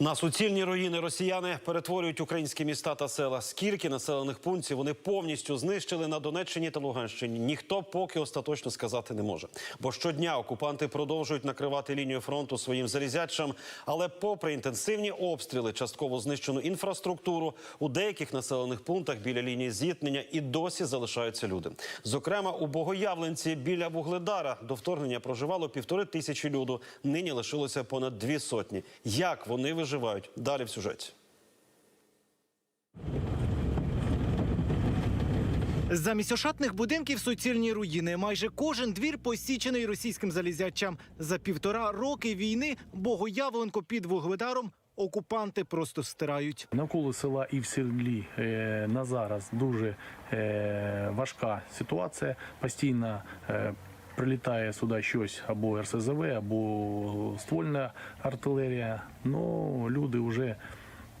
На суцільні руїни росіяни перетворюють українські міста та села. Скільки населених пунктів вони повністю знищили на Донеччині та Луганщині? Ніхто поки остаточно сказати не може. Бо щодня окупанти продовжують накривати лінію фронту своїм залізячам. Але, попри інтенсивні обстріли, частково знищену інфраструктуру у деяких населених пунктах біля лінії зіткнення і досі залишаються люди. Зокрема, у Богоявленці біля Вугледара до вторгнення проживало півтори тисячі люду. Нині лишилося понад дві сотні. Як вони виживають? Далі в сюжеті. Замість ошатних будинків суцільні руїни. Майже кожен двір посічений російським залізячам. За півтора роки війни Богоявленко під Вугледаром окупанти просто стирають. Навколо села і в селі е, на зараз дуже е, важка ситуація. Постійно е, прилітає сюди щось або РСЗВ, або ствольна артилерія. Ну люди вже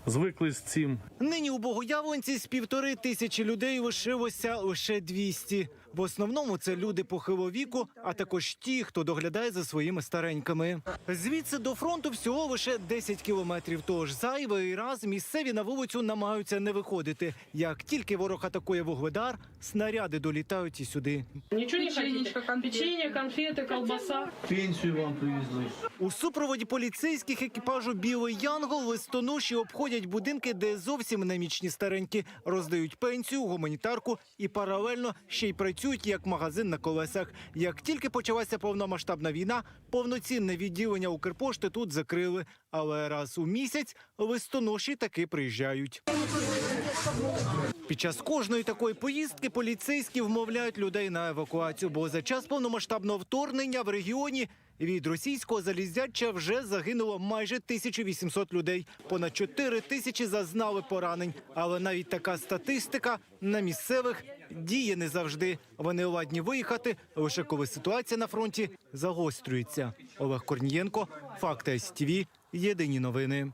звикли з цим. Нині у Богоявленці з півтори тисячі людей лишилося лише 200. В основному це люди похилого віку, а також ті, хто доглядає за своїми старенькими. Звідси до фронту всього лише 10 кілометрів. Тож зайвий раз місцеві на вулицю намагаються не виходити. Як тільки ворог атакує Вугледар, снаряди долітають і сюди. Ничего не Печенечко, хотите? конфеты. Колбаса. Пенсію вам привезли. У супроводі поліцейських екіпажу Білий Янгол листоноші обходять будинки, де зовсім немічні старенькі, роздають пенсію, гуманітарку і паралельно ще й працюють як магазин на колесах. Як тільки почалася повномасштабна війна, повноцінне відділення Укрпошти тут закрили. Але раз у місяць листоноші таки приїжджають. Під час кожної такої поїздки поліцейські вмовляють людей на евакуацію, бо за час повномасштабного вторгнення в регіоні від російського залізяча вже загинуло майже 1800 людей. Понад 4 тисячі зазнали поранень. Але навіть така статистика на місцевих діє не завжди. Вони ладні виїхати лише коли ситуація на фронті загострюється. Олег Корнієнко, Факти СТВ, Єдині новини.